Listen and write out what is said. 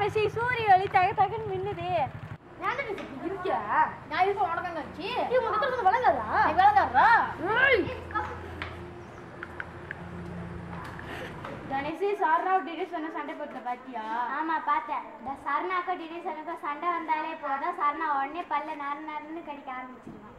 பேசி சூரிய ஒளி தக தகன்னு மின்னுது. இருக்க நான் இருக்க உனக்கு வச்சு கணேசி சாரா டிடிஸ் சொன்ன சண்டை போட்ட பாத்தியா? ஆமா பார்த்தேன். இந்த சரணாக்கும் டிடிசனுக்கும் சண்டை வந்தாலே போதும். சரணா உடனே பல்ல நறு நறுன்னு கடிக்க ஆரம்பிச்சிருவான்.